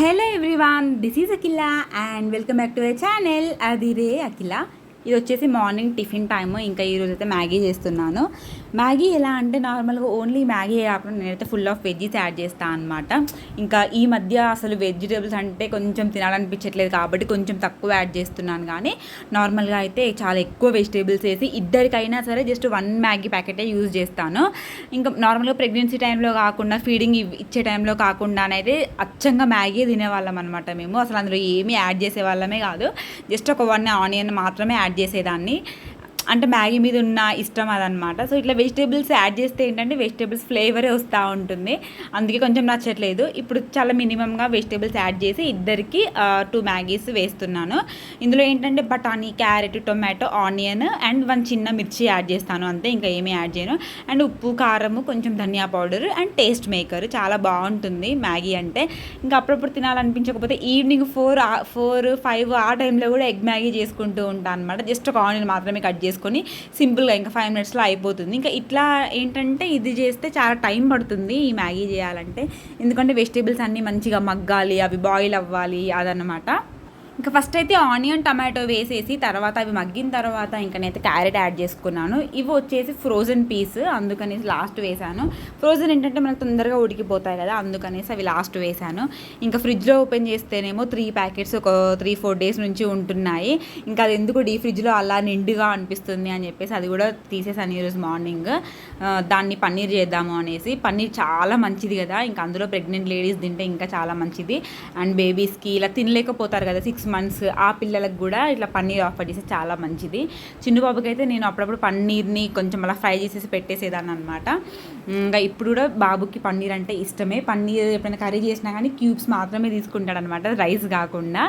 Hello everyone this is Akhila and welcome back to my channel అది రే అఖిల ఇది వచ్చేసి మార్నింగ్ టిఫిన్ టైము. ఇంకా ఈరోజు అయితే మ్యాగీ చేస్తున్నాను. మ్యాగీ ఎలా అంటే నార్మల్గా ఓన్లీ మ్యాగీ కాకుండా నేనైతే ఫుల్ ఆఫ్ వెజ్జీస్ యాడ్ చేస్తాను అనమాట ఇంకా ఈ మధ్య అసలు వెజిటేబుల్స్ అంటే కొంచెం తినాలనిపించట్లేదు కాబట్టి కొంచెం తక్కువ యాడ్ చేస్తున్నాను. కానీ నార్మల్గా అయితే చాలా ఎక్కువ వెజిటేబుల్స్ వేసి ఇద్దరికైనా సరే జస్ట్ వన్ మ్యాగీ ప్యాకెటే యూజ్ చేస్తాను. ఇంకా నార్మల్గా ప్రెగ్నెన్సీ టైంలో కాకుండా ఫీడింగ్ ఇచ్చే టైంలో కాకుండానైతే అచ్చంగా మ్యాగీ తినేవాళ్ళం అనమాట మేము. అసలు అందులో ఏమీ యాడ్ చేసే వాళ్ళమే కాదు. జస్ట్ ఒక వన్ ఆనియన్ మాత్రమే యాడ్ చేసేదాన్ని. అంటే మ్యాగీ మీద ఉన్న ఇష్టం అదనమాట. సో ఇట్లా వెజిటేబుల్స్ యాడ్ చేస్తే ఏంటంటే వెజిటేబుల్స్ ఫ్లేవరే వస్తూ ఉంటుంది. అందుకే కొంచెం నచ్చట్లేదు. ఇప్పుడు చాలా మినిమంగా వెజిటేబుల్స్ యాడ్ చేసి ఇద్దరికి టూ మ్యాగీస్ వేస్తున్నాను. ఇందులో ఏంటంటే బఠానీ carrot tomato onion and one చిన్న మిర్చి యాడ్ చేస్తాను. అంతే ఇంకా ఏమీ యాడ్ చేయను. అండ్ ఉప్పు కారము కొంచెం ధనియా పౌడర్ అండ్ టేస్ట్ మేకర్. చాలా బాగుంటుంది మ్యాగీ అంటే. ఇంకా అప్పుడప్పుడు తినాలనిపించకపోతే ఈవినింగ్ ఫోర్ ఫోర్ ఫైవ్ ఆ టైంలో కూడా ఎగ్ మ్యాగీ చేసుకుంటూ ఉంటాను అనమాట జస్ట్ ఒక ఆనియన్ మాత్రమే కట్ చేసుకొని సింపుల్గా ఇంకా ఫైవ్ మినిట్స్లో అయిపోతుంది. ఇంకా ఇట్లా ఏంటంటే ఇది చేస్తే చాలా టైం పడుతుంది ఈ మ్యాగీ చేయాలంటే. ఎందుకంటే వెజిటేబుల్స్ అన్నీ మంచిగా మగ్గాలి అవి బాయిల్ అవ్వాలి అదనమాట ఇంకా ఫస్ట్ అయితే ఆనియన్ టమాటో వేసేసి తర్వాత అవి మగ్గిన తర్వాత ఇంకా నేనైతే క్యారెట్ యాడ్ చేసుకున్నాను. ఇవి వచ్చేసి ఫ్రోజన్ పీస్ అందుకనేసి లాస్ట్ వేసాను. ఫ్రోజన్ ఏంటంటే మనకు తొందరగా ఉడికిపోతాయి కదా అందుకనేసి అవి లాస్ట్ వేసాను. ఇంకా ఫ్రిడ్జ్లో ఓపెన్ చేస్తేనేమో త్రీ ప్యాకెట్స్ ఒక త్రీ ఫోర్ డేస్ నుంచి ఉంటున్నాయి. ఇంకా అది ఎందుకు డీ ఫ్రిడ్జ్లో అలా నిండుగా అనిపిస్తుంది అని చెప్పేసి అది కూడా తీసేసాను ఈరోజు మార్నింగ్ దాన్ని పన్నీర్ చేద్దాము అనేసి. పన్నీర్ చాలా మంచిది కదా ఇంకా అందులో ప్రెగ్నెంట్ లేడీస్ తింటే ఇంకా చాలా మంచిది. అండ్ బేబీస్కి ఇలా తినలేకపోతారు కదా సిక్స్ మంత్స్ ఆ పిల్లలకు కూడా ఇట్లా పన్నీర్ ఆఫర్ చేస్తే చాలా మంచిది. చిన్న బాబుకైతే అయితే నేను అప్పుడప్పుడు పన్నీర్ని కొంచెం అలా ఫ్రై చేసేసి పెట్టేసేదాన్ని అనమాట ఇంకా ఇప్పుడు కూడా బాబుకి పన్నీర్ అంటే ఇష్టమే. పన్నీర్ ఎప్పుడైనా కర్రీ చేసినా కానీ క్యూబ్స్ మాత్రమే తీసుకుంటాడు అనమాట రైస్ కాకుండా.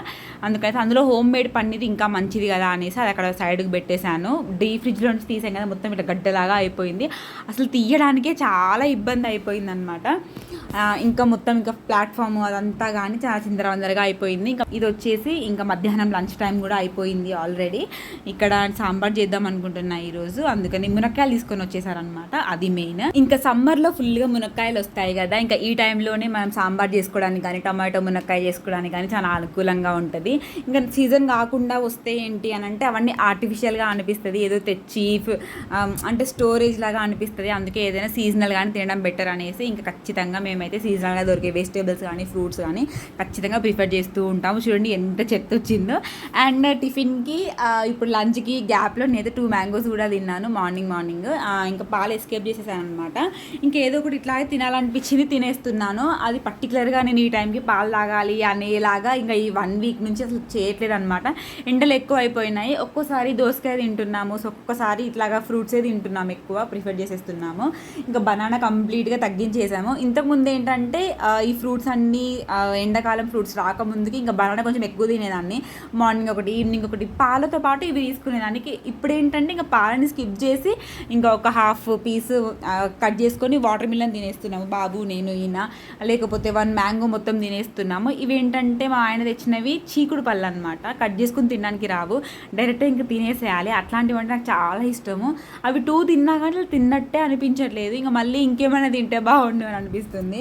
అందుకైతే అందులో హోమ్ మేడ్ పన్నీర్ ఇంకా మంచిది కదా అనేసి అది అక్కడ సైడ్కి పెట్టేశాను. డీ ఫ్రిడ్జ్లో నుంచి తీసాం కదా మొత్తం ఇట్లా గడ్డలాగా అయిపోయింది. అసలు తీయడానికే చాలా ఇబ్బంది అయిపోయింది అనమాట ఇంకా మొత్తం ఇంకా ప్లాట్ఫామ్ అదంతా కానీ చాలా చిందరవందరగా అయిపోయింది. ఇంకా ఇది వచ్చేసి ఇంకా మధ్యాహ్నం లంచ్ టైం కూడా అయిపోయింది ఆల్రెడీ. ఇక్కడ సాంబార్ చేద్దాం అనుకుంటున్నా ఈరోజు. అందుకని మునక్కాయలు తీసుకొని వచ్చేసారనమాట అది మెయిన్ ఇంకా సమ్మర్లో ఫుల్గా మునక్కాయలు వస్తాయి కదా. ఇంకా ఈ టైంలోనే మనం సాంబార్ చేసుకోవడానికి కానీ టమాటో మునక్కాయ చేసుకోవడానికి కానీ చాలా అనుకూలంగా ఉంటుంది. ఇంకా సీజన్ కాకుండా వస్తే ఏంటి అని అంటే అవన్నీ ఆర్టిఫిషియల్గా అనిపిస్తుంది. ఏదో తెచ్చి um, అంటే స్టోరేజ్ లాగా అనిపిస్తుంది. అందుకే ఏదైనా సీజనల్ కానీ తినడం బెటర్ అనేసి ఇంకా ఖచ్చితంగా మేము మేమైతే సీజనల్గా దొరికే వెజిటేబుల్స్ కానీ ఫ్రూట్స్ కానీ ఖచ్చితంగా ప్రిఫర్ చేస్తూ ఉంటాము. చూడండి ఎంత చెత్త వచ్చిందో. అండ్ టిఫిన్కి ఇప్పుడు లంచ్కి గ్యాప్లో నేనైతే టూ మ్యాంగోస్ కూడా తిన్నాను మార్నింగ్ మార్నింగ్. ఇంకా పాలు ఎస్కేప్ చేసేసాను అనమాట ఇంకేదో ఒకటి ఇట్లాగే తినాలనిపించింది తినేస్తున్నాను. అది పర్టికులర్గా నేను ఈ టైంకి పాలు తాగాలి అనేలాగా ఇంకా ఈ వన్ వీక్ నుంచి అసలు చేయట్లేదు అనమాట ఎండలు ఎక్కువ అయిపోయినాయి. ఒక్కోసారి దోసకాయ తింటున్నాము. సో ఒక్కోసారి ఇట్లాగా ఫ్రూట్సే తింటున్నాము ఎక్కువ ప్రిఫర్ చేసేస్తున్నాము. ఇంకా బనానా కంప్లీట్గా తగ్గించేసాము. ఇంతకుముందే ఏంటంటే ఈ ఫ్రూట్స్ అన్నీ ఎండాకాలం ఫ్రూట్స్ రాకముందుకి ఇంకా బనానా కొంచెం ఎక్కువ తినేదాన్ని. మార్నింగ్ ఒకటి ఈవినింగ్ ఒకటి పాలతో పాటు ఇవి తీసుకునేదానికి. ఇప్పుడు ఏంటంటే ఇంకా పాలని స్కిప్ చేసి ఇంకా ఒక హాఫ్ పీస్ కట్ చేసుకొని వాటర్ మిలన్ తినేస్తున్నాము. బాబు నేను ఈయన. లేకపోతే వన్ మ్యాంగో మొత్తం తినేస్తున్నాము. ఇవి ఏంటంటే మా ఆయన తెచ్చినవి చీకుడు పళ్ళు అనమాట కట్ చేసుకుని తినడానికి రావు. డైరెక్ట్గా ఇంకా తినేసేయాలి. అట్లాంటివి అంటే నాకు చాలా ఇష్టము. అవి టూ తిన్నా కానీ తిన్నట్టే అనిపించట్లేదు. ఇంకా మళ్ళీ ఇంకేమైనా తింటే బాగుండు అని అనిపిస్తుంది.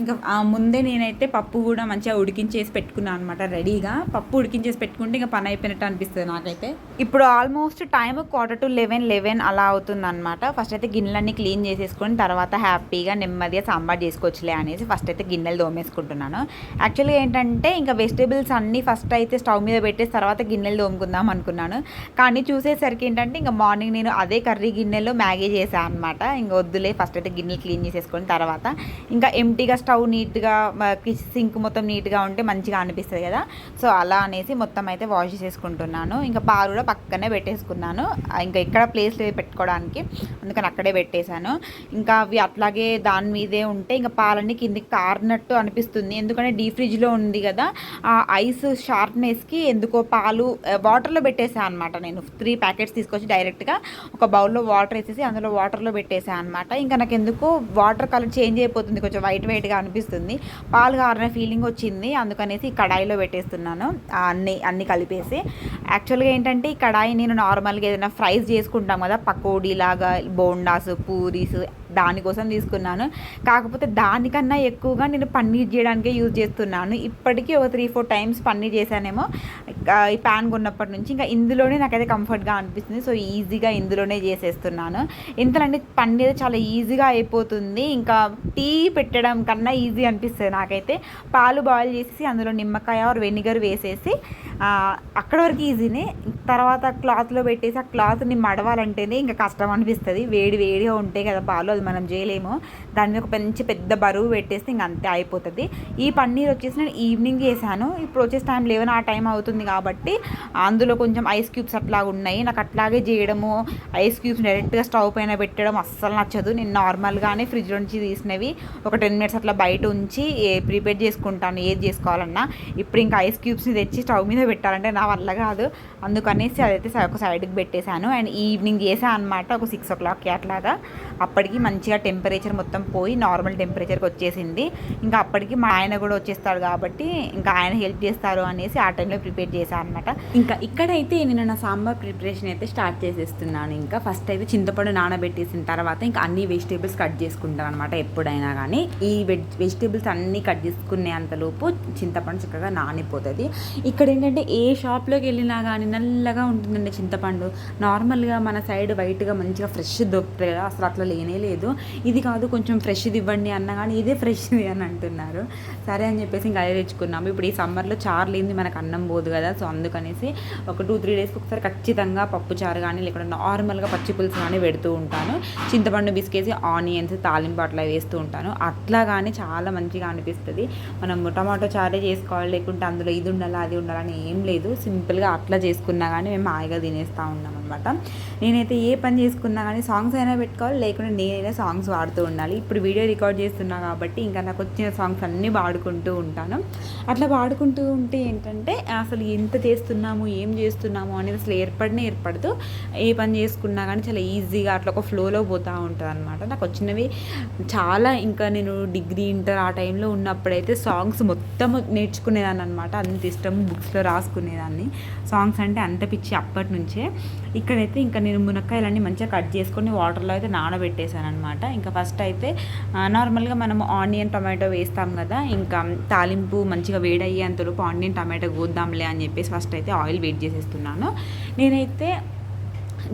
ఇంకా ముందే నేనైతే పప్పు కూడా మంచిగా ఉడికించేసి పెట్టుకున్నాను అనమాట రెడీగా. పప్పు ఉడికించేసి పెట్టుకుంటే ఇంకా పని అయిపోయినట్టు అనిపిస్తుంది నాకైతే. ఇప్పుడు almost time quarter to eleven eleven అలా అవుతుంది అనమాట ఫస్ట్ అయితే గిన్నెలన్నీ క్లీన్ చేసేసుకొని తర్వాత హ్యాపీగా నెమ్మదిగా సాంబార్ చేసుకోవచ్చులే అనేసి ఫస్ట్ అయితే గిన్నెలు దోమేసుకుంటున్నాను. యాక్చువల్గా ఏంటంటే ఇంకా వెజిటేబుల్స్ అన్నీ ఫస్ట్ అయితే స్టవ్ మీద పెట్టేసి తర్వాత గిన్నెలు దోముకుందాం అనుకున్నాను. కానీ చూసేసరికి ఏంటంటే ఇంకా మార్నింగ్ నేను అదే కర్రీ గిన్నెలో మ్యాగీ చేశాను అనమాట ఇంకా వద్దులే ఫస్ట్ అయితే గిన్నెలు క్లీన్ చేసేసుకొని తర్వాత ఇంకా ఎంటీగా స్టవ్ నీట్గా సింక్ మొత్తం నీట్గా ఉంటే మంచిగా అనిపిస్తుంది కదా. సో అలా అనేసి మొత్తం అయితే వాష్ చేసేసుకుంటున్నాను. ఇంకా పాలు కూడా పక్కనే పెట్టేసుకున్నాను. ఇంకా ఎక్కడ ప్లేస్ లేదు పెట్టుకోవడానికి. అందుకని అక్కడే పెట్టేశాను. ఇంకా అవి అట్లాగే దాని మీదే ఉంటే ఇంకా పాలన్నీ కిందికి కారినట్టు అనిపిస్తుంది. ఎందుకంటే డీ ఫ్రిడ్జ్లో ఉంది కదా. ఆ ఐస్ షార్ప్నెస్కి ఎందుకో పాలు వాటర్లో పెట్టేసాను అనమాట నేను. త్రీ ప్యాకెట్స్ తీసుకొచ్చి డైరెక్ట్గా ఒక బౌల్లో వాటర్ వేసేసి అందులో వాటర్లో పెట్టేసాను అనమాట ఇంకా నాకు ఎందుకో వాటర్ కలర్ చేంజ్ అయిపోతుంది. కొంచెం వైట్ వైట్గా అనిపిస్తుంది. పాలు కారిన ఫీలింగ్ వచ్చింది. అందుకనేసి ఈ కడాయిలో పెట్టేస్తున్నాను. అన్ని అన్ని కలిపేసి. యాక్చువల్గా ఏంటంటే ఈ కడాయి నేను నార్మల్గా ఏదైనా ఫ్రైస్ చేసుకుంటాం కదా పకోడీ లాగా బోండాస్ పూరీస్ దానికోసం తీసుకున్నాను. కాకపోతే దానికన్నా ఎక్కువగా నేను పన్నీర్ చేయడానికే యూజ్ చేస్తున్నాను. ఇప్పటికీ ఒక త్రీ ఫోర్ టైమ్స్ పన్నీర్ చేశానేమో. ఈ ప్యాన్ కొన్నప్పటి నుంచి ఇంకా ఇందులోనే నాకైతే కంఫర్ట్గా అనిపిస్తుంది. సో ఈజీగా ఇందులోనే చేసేస్తున్నాను. ఇంతలంటే పన్నీర్ చాలా ఈజీగా అయిపోతుంది. ఇంకా టీ పెట్టడం కన్నా ఈజీ అనిపిస్తుంది నాకైతే. పాలు బాయిల్ చేసి అందులో నిమ్మకాయ ఆర్ వెనిగర్ వేసేసి అక్కడ వరకు ఈజీనే. తర్వాత క్లాత్లో పెట్టేసి ఆ క్లాత్ని మడవాలంటేనే ఇంకా కష్టం అనిపిస్తుంది. వేడి వేడిగా ఉంటాయి కదా పాలు అది మనం చేయలేము. దాని మీద ఒక మంచి పెద్ద బరువు పెట్టేస్తే ఇంకా అంతే అయిపోతుంది. ఈ పన్నీర్ వచ్చేసి నేను ఈవినింగ్ చేశాను. ఇప్పుడు వచ్చేసి టైం లేవని ఆ టైం అవుతుంది కాబట్టి అందులో కొంచెం ఐస్ క్యూబ్స్ అట్లా ఉన్నాయి. నాకు అట్లాగే చేయడము ఐస్ క్యూబ్స్ డైరెక్ట్గా స్టవ్ పైన పెట్టడం అస్సలు నచ్చదు. నేను నార్మల్గానే ఫ్రిడ్జ్ నుంచి తీసినవి ఒక టెన్ మినిట్స్ అట్లా బయట ఉంచి ప్రిపేర్ చేసుకుంటాను ఏది చేసుకోవాలన్నా. ఇప్పుడు ఇంకా ఐస్ క్యూబ్స్ని తెచ్చి స్టవ్ మీద పెట్టాలంటే నా వల్ల కాదు. అందుకనేసి అదైతే ఒక సైడ్కి పెట్టేశాను. అండ్ ఈవినింగ్ చేశాను అనమాట ఒక సిక్స్ ఓ క్లాక్కి అట్లాగా. అప్పటికి మంచిగా టెంపరేచర్ మొత్తం పోయి నార్మల్ టెంపరేచర్కి వచ్చేసింది. ఇంకా అప్పటికి మా ఆయన కూడా వచ్చేస్తాడు కాబట్టి ఇంకా ఆయన హెల్ప్ చేస్తారు అనేసి ఆ టైంలో ప్రిపేర్ చేశాను అనమాట ఇంకా ఇక్కడైతే నేను నా సాంబార్ ప్రిపరేషన్ అయితే స్టార్ట్ చేసేస్తున్నాను ఇంకా. ఫస్ట్ అయితే చింతపండు నానబెట్టేసిన తర్వాత ఇంకా అన్ని వెజిటేబుల్స్ కట్ చేసుకుంటాను అనమాట ఎప్పుడైనా కానీ ఈ వెజ్ వెజిటేబుల్స్ అన్నీ కట్ చేసుకునే అంతలోపు చింతపండు చక్కగా నానిపోతుంది. ఇక్కడ ఏంటంటే ఏ షాప్లోకి వెళ్ళినా కానీ నల్లగా ఉంటుందండి చింతపండు. నార్మల్గా మన సైడ్ వైట్గా మంచిగా ఫ్రెష్ దొరుకుతాయి కదా అసలు అట్లా లేనే లేదు. ఇది కాదు కొంచెం ఫ్రెష్ది ఇవ్వండి అన్న కానీ ఇదే ఫ్రెష్ది అని అంటున్నారు. సరే అని చెప్పేసి ఇంకా అదే తెచ్చుకున్నాము. ఇప్పుడు ఈ సమ్మర్లో చారు లేనిది మనకు అన్నం పోదు కదా సో అందుకనేసి ఒక టూ త్రీ డేస్కి ఒకసారి ఖచ్చితంగా పప్పు చారు కానీ లేకుంటే నార్మల్గా పచ్చి పులుసు కానీ పెడుతూ ఉంటాను. చింతపండు బిస్కేసి ఆనియన్స్ తాలింపు అట్లా వేస్తూ ఉంటాను. అట్లా కానీ చాలా మంచిగా అనిపిస్తుంది. మనం టమాటో చారే చేసుకోవాలి లేకుంటే అందులో ఇది ఉండాలా అది ఉండాలని ఏం లేదు. సింపుల్గా అట్లా చేసుకున్నా కానీ మేము హాయిగా తినేస్తూ ఉన్నాం అనమాట నేనైతే ఏ పని చేసుకున్నా కానీ సాంగ్స్ అయినా పెట్టుకోవాలి. లేకుంటే నేనైనా సాంగ్స్ పాడుతూ ఉండాలి. ఇప్పుడు వీడియో రికార్డ్ చేస్తున్నా కాబట్టి ఇంకా నాకు వచ్చిన సాంగ్స్ అన్నీ పాడుకుంటూ ఉంటాను. అట్లా పాడుకుంటూ ఉంటే ఏంటంటే అసలు ఎంత చేస్తున్నాము ఏం చేస్తున్నాము అనేది అసలు ఏర్పడినే ఏర్పడదు. ఏ పని చేసుకున్నా కానీ చాలా ఈజీగా అట్లా ఒక ఫ్లోలో పోతూ ఉంటుంది అనమాట నాకు వచ్చినవి చాలా ఇంకా నేను డిగ్రీ ఇంటర్ ఆ టైంలో ఉన్నప్పుడైతే సాంగ్స్ మొత్తం నేర్చుకునేదాన్ని అనమాట అంత ఇష్టం బుక్స్లో రాసుకునేదాన్ని. సాంగ్స్ అంటే అంత పిచ్చి అప్పటి నుంచే. ఇక్కడైతే ఇంకా నేను మునక్కాయలన్నీ మంచిగా కట్ చేసుకొని వాటర్లో అయితే నానబెట్టేశాను అనమాట ఇంకా ఫస్ట్ అయితే నార్మల్గా మనం ఆనియన్ టమాటో వేస్తాం కదా ఇంకా తాలింపు మంచిగా వేడయ్యేంతలోపు ఆనియన్ టమాటో కోద్దాంలే అని చెప్పేసి ఫస్ట్ అయితే ఆయిల్ వేడి చేసేస్తున్నాను. నేనైతే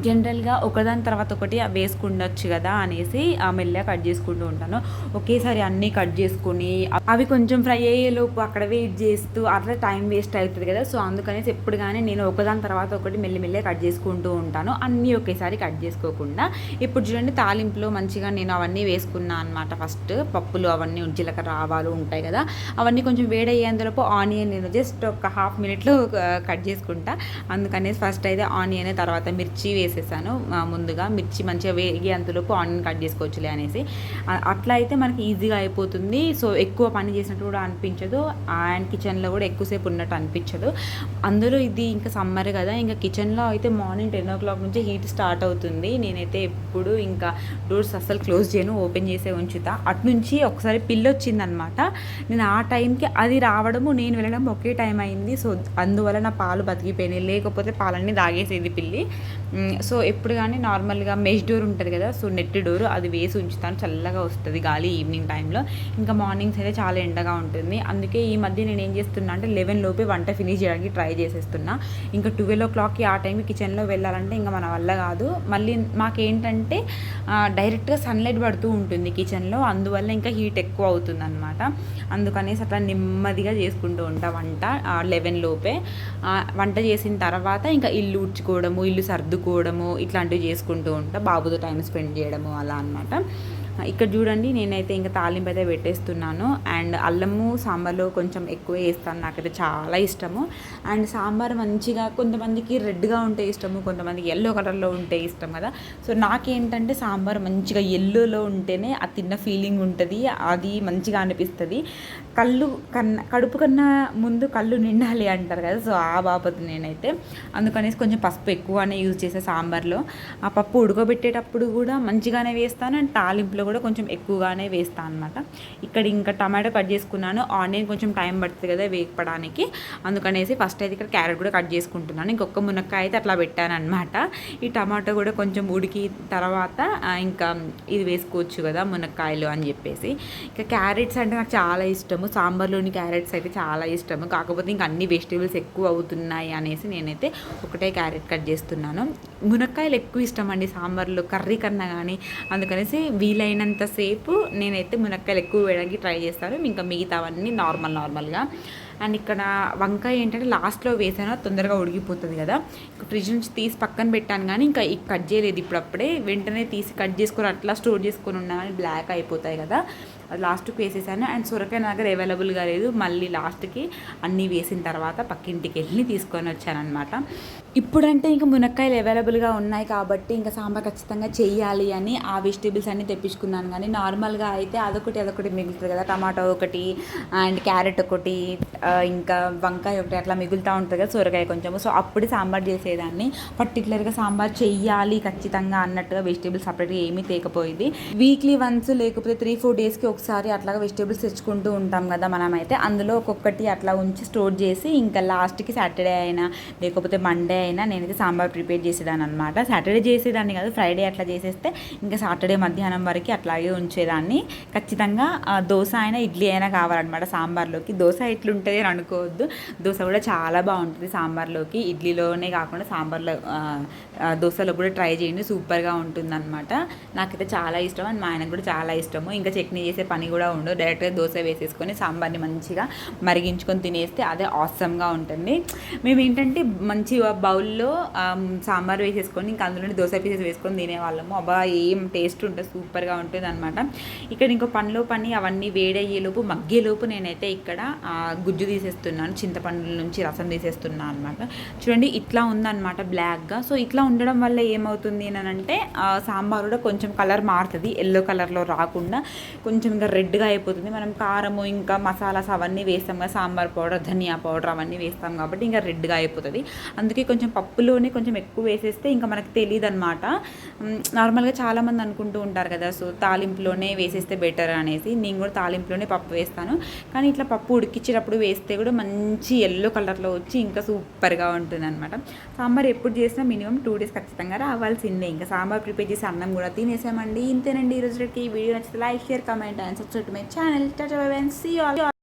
జనరల్గా ఒకదాని తర్వాత ఒకటి వేసుకుండొచ్చు కదా అనేసి ఆ మెల్లగా కట్ చేసుకుంటూ ఉంటాను. ఒకేసారి అన్నీ కట్ చేసుకొని అవి కొంచెం ఫ్రై అయ్యేలోపు అక్కడ వెయిట్ చేస్తూ అట్లా టైం వేస్ట్ అవుతుంది కదా. సో అందుకనేసి ఎప్పుడు కానీ నేను ఒకదాని తర్వాత ఒకటి మెల్లిమెల్లే కట్ చేసుకుంటూ ఉంటాను. అన్నీ ఒకేసారి కట్ చేసుకోకుండా ఇప్పుడు చూడండి తాలింపులో మంచిగా నేను అవన్నీ వేసుకున్నాను అనమాట ఫస్ట్ పప్పులు అవన్నీ జీలకర్ర ఆవాలు ఉంటాయి కదా. అవన్నీ కొంచెం వేడయ్యేంతలోపు ఆనియన్ నేను జస్ట్ ఒక హాఫ్ మినిట్లో కట్ చేసుకుంటా. అందుకనేసి ఫస్ట్ అయితే ఆనియన్ తర్వాత మిర్చి వేసేసాను. ముందుగా మిర్చి మంచిగా వేగి అంతలోపు ఆనియన్ కట్ చేసుకోవచ్చులే అనేసి. అట్లా అయితే మనకి ఈజీగా అయిపోతుంది. సో ఎక్కువ పని చేసినట్టు కూడా అనిపించదు. అండ్ కిచెన్లో కూడా ఎక్కువసేపు ఉన్నట్టు అనిపించదు. అందులో ఇది ఇంకా సమ్మర్ కదా ఇంకా కిచెన్లో అయితే మార్నింగ్ టెన్ ఓ క్లాక్ నుంచి హీట్ స్టార్ట్ అవుతుంది. నేనైతే ఎప్పుడు ఇంకా డోర్స్ అస్సలు క్లోజ్ చేయను ఓపెన్ చేసే ఉంచుతా. అటు నుంచి ఒకసారి పిల్లి వచ్చిందనమాట. నేను ఆ టైంకి అది రావడము నేను వెళ్ళడం ఒకే టైం అయింది. సో అందువల్ల నా పాలు బతికిపోయినాయి. లేకపోతే పాలన్నీ తాగేసేది పిల్లి. సో ఎప్పుడు కానీ నార్మల్గా మెష్ డోర్ ఉంటుంది కదా సో నెట్ డోర్ అది వేసి ఉంచుతాను చల్లగా వస్తుంది గాలి ఈవినింగ్ టైంలో ఇంకా మార్నింగ్స్ అయితే చాలా ఎండగా ఉంటుంది. అందుకే ఈ మధ్య నేను ఏం చేస్తున్నా అంటే లెవెన్ లోపే వంట ఫినిష్ చేయడానికి ట్రై చేసేస్తున్నా. ఇంకా ట్వెల్వ్ ఓ క్లాక్కి ఆ టైంకి కిచెన్లో వెళ్ళాలంటే ఇంకా మన వల్ల కాదు. మళ్ళీ మాకేంటంటే డైరెక్ట్గా సన్లైట్ పడుతూ ఉంటుంది కిచెన్లో. అందువల్ల ఇంకా హీట్ ఎక్కువ అవుతుంది అనమాట అందుకనేసి అట్లా నెమ్మదిగా చేసుకుంటూ ఉంటా వంట లెవెన్ లోపే. వంట చేసిన తర్వాత ఇంకా ఇల్లు ఉడ్చుకోవడము ఇల్లు సర్దుకోవడం సర్దుకోవడము ఇట్లాంటివి చేసుకుంటూ ఉంటా. బాబుతో టైం స్పెండ్ చేయడము అలా అనమాట ఇక్కడ చూడండి నేనైతే ఇంకా తాలింపు అయితే పెట్టేస్తున్నాను. అండ్ అల్లము సాంబార్లో కొంచెం ఎక్కువ వేస్తాను. నాకైతే చాలా ఇష్టము. అండ్ సాంబార్ మంచిగా కొంతమందికి రెడ్గా ఉంటే ఇష్టము కొంతమందికి ఎల్లో కలర్లో ఉంటే ఇష్టం కదా. సో నాకేంటంటే సాంబార్ మంచిగా ఎల్లోలో ఉంటేనే ఆ తిన్న ఫీలింగ్ ఉంటుంది అది మంచిగా అనిపిస్తుంది. కళ్ళు కన్నా కడుపు కన్నా ముందు కళ్ళు నిండాలి అంటారు కదా సో ఆ బాపతు నేనైతే. అందుకనేసి కొంచెం పసుపు ఎక్కువనే యూజ్ చేసే సాంబార్లో. ఆ పప్పు ఉడకబెట్టేటప్పుడు కూడా మంచిగానే వేస్తాను. అండ్ తాలింపులో కూడా కొంచెం ఎక్కువగానే వేస్తాను అనమాట ఇక్కడ ఇంకా టమాటో కట్ చేసుకున్నాను. ఆనియన్ కొంచెం టైం పడుతుంది కదా వేపడానికి. అందుకనేసి ఫస్ట్ అయితే ఇక్కడ క్యారెట్ కూడా కట్ చేసుకుంటున్నాను. ఇంకొక మునక్కాయ అయితే అట్లా పెట్టాను అనమాట ఈ టమాటో కూడా కొంచెం ఉడికి తర్వాత ఇంకా ఇది వేసుకోవచ్చు కదా మునక్కాయలు అని చెప్పేసి. ఇంకా క్యారెట్స్ అంటే నాకు చాలా ఇష్టము. సాంబార్లోని క్యారెట్స్ అయితే చాలా ఇష్టము. కాకపోతే ఇంకా అన్ని వెజిటేబుల్స్ ఎక్కువ అవుతున్నాయి అనేసి నేనైతే ఒకటే క్యారెట్ కట్ చేస్తున్నాను. మునక్కాయలు ఎక్కువ ఇష్టం అండి సాంబార్లో. కర్రీ కన్నా కానీ అందుకనేసి వీలైన సేపు నేనైతే మునక్కాయలు ఎక్కువ వేయడానికి ట్రై చేస్తాను. ఇంకా మిగతావన్నీ నార్మల్ నార్మల్గా. అండ్ ఇక్కడ వంకాయ ఏంటంటే లాస్ట్లో వేసాను తొందరగా ఉడికిపోతుంది కదా. ఫ్రిడ్జ్ నుంచి తీసి పక్కన పెట్టాను కానీ ఇంకా కట్ చేయలేదు ఇప్పుడప్పుడే. వెంటనే తీసి కట్ చేసుకొని అట్లా స్టోర్ చేసుకొని ఉన్నా కానీ బ్లాక్ అయిపోతాయి కదా. లాస్ట్కి వేసేసాను. అండ్ సొరకాయ నా దగ్గర అవైలబుల్గా లేదు. మళ్ళీ లాస్ట్కి అన్నీ వేసిన తర్వాత పక్కింటికి వెళ్ళి తీసుకొని వచ్చానమాట ఇప్పుడంటే ఇంకా మునక్కాయలు అవైలబుల్గా ఉన్నాయి కాబట్టి ఇంకా సాంబార్ ఖచ్చితంగా చెయ్యాలి అని ఆ వెజిటేబుల్స్ అన్నీ తెప్పించుకున్నాను. కానీ నార్మల్గా అయితే అదొకటి అదొకటి మిగులుతుంది కదా. టమాటో ఒకటి అండ్ క్యారెట్ ఒకటి ఇంకా వంకాయ ఒకటి అట్లా మిగులుతూ ఉంటుంది కదా సొరకాయ కొంచెం సో అప్పుడు సాంబార్ చేసేదాన్ని. పర్టికులర్గా సాంబార్ చెయ్యాలి ఖచ్చితంగా అన్నట్టుగా వెజిటేబుల్స్ సపరేట్గా ఏమీ తేకపోయింది. వీక్లీ వన్స్ లేకపోతే త్రీ ఫోర్ డేస్కి ఒకసారి అట్లాగా వెజిటేబుల్స్ తెచ్చుకుంటూ ఉంటాం కదా మనమైతే. అందులో ఒక్కొక్కటి అట్లా ఉంచి స్టోర్ చేసి ఇంకా లాస్ట్కి సాటర్డే అయినా లేకపోతే మండే అయినా నేనైతే సాంబార్ ప్రిపేర్ చేసేదాన్ని అనమాట సాటర్డే చేసేదాన్ని కాదు ఫ్రైడే అట్లా చేసేస్తే ఇంకా సాటర్డే మధ్యాహ్నం వరకు అట్లాగే ఉంచేదాన్ని. ఖచ్చితంగా దోశ అయినా ఇడ్లీ అయినా కావాలన్నమాట సాంబార్లోకి. దోశ ఎట్లుంటుంది అని అనుకోవద్దు. దోశ కూడా చాలా బాగుంటుంది సాంబార్లోకి. ఇడ్లీలోనే కాకుండా సాంబార్లో దోశలో కూడా ట్రై చేయండి. సూపర్గా ఉంటుంది అనమాట నాకైతే చాలా ఇష్టం అండ్ మా ఆయనకు కూడా చాలా ఇష్టము. ఇంకా చట్నీ చేసే పని కూడా ఉండదు. డైరెక్ట్గా దోశ వేసేసుకొని సాంబార్ని మంచిగా మరిగించుకొని తినేస్తే అదే ఆసమ్గా ఉంటుంది. మేము ఏంటంటే మంచి బౌల్లో సాంబార్ వేసేసుకొని ఇంకా అందులోనే దోశ పీసెస్ వేసుకొని తినేవాళ్ళము. అబ్బా ఏం టేస్ట్ ఉంటుంది సూపర్గా ఉంటుంది అనమాట ఇక్కడ ఇంకో పనిలో పని అవన్నీ వేడయ్యేలోపు మగ్గేలోపు నేనైతే ఇక్కడ గుజ్జు తీసేస్తున్నాను. చింతపండు నుంచి రసం తీసేస్తున్నాను అనమాట చూడండి ఇట్లా ఉందన్నమాట బ్లాక్గా. సో ఇట్లా ఉండడం వల్ల ఏమవుతుంది అని అంటే సాంబార్ కూడా కొంచెం కలర్ మారుతుంది. ఎల్లో కలర్లో రాకుండా కొంచెం ఇంకా రెడ్గా అయిపోతుంది. మనం కారము ఇంకా మసాలాస్ అవన్నీ వేస్తాం కదా సాంబార్ పౌడర్ ధనియా పౌడర్ అవన్నీ వేస్తాం కాబట్టి ఇంకా రెడ్గా అయిపోతుంది. అందుకే కొంచెం పప్పులోనే కొంచెం ఎక్కువ వేసేస్తే ఇంకా మనకు తెలియదు అనమాట నార్మల్గా చాలామంది అనుకుంటూ ఉంటారు కదా సో తాలింపులోనే వేసేస్తే బెటర్ అనేసి. నేను కూడా తాలింపులోనే పప్పు వేస్తాను. కానీ ఇట్లా పప్పు ఉడికిచ్చేటప్పుడు వేస్తే కూడా మంచి ఎల్లో కలర్లో వచ్చి ఇంకా సూపర్గా ఉంటుంది అనమాట సాంబార్ ఎప్పుడు చేసినా మినిమం టూ డేస్ ఖచ్చితంగా రావాల్సిందే. ఇంకా సాంబార్ ప్రిపేర్ చేసి అన్నం కూడా తినేసామండి. ఇంతేనండి ఈ ఈ వీడియో నచ్చితే like share comment. And subscribe to my channel. Tata bye and see you all.